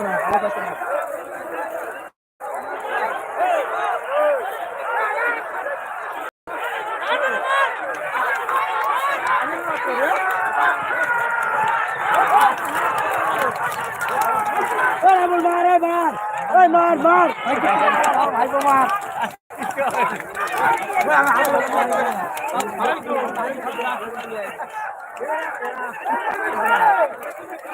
মার মার মার মার মার প্রথম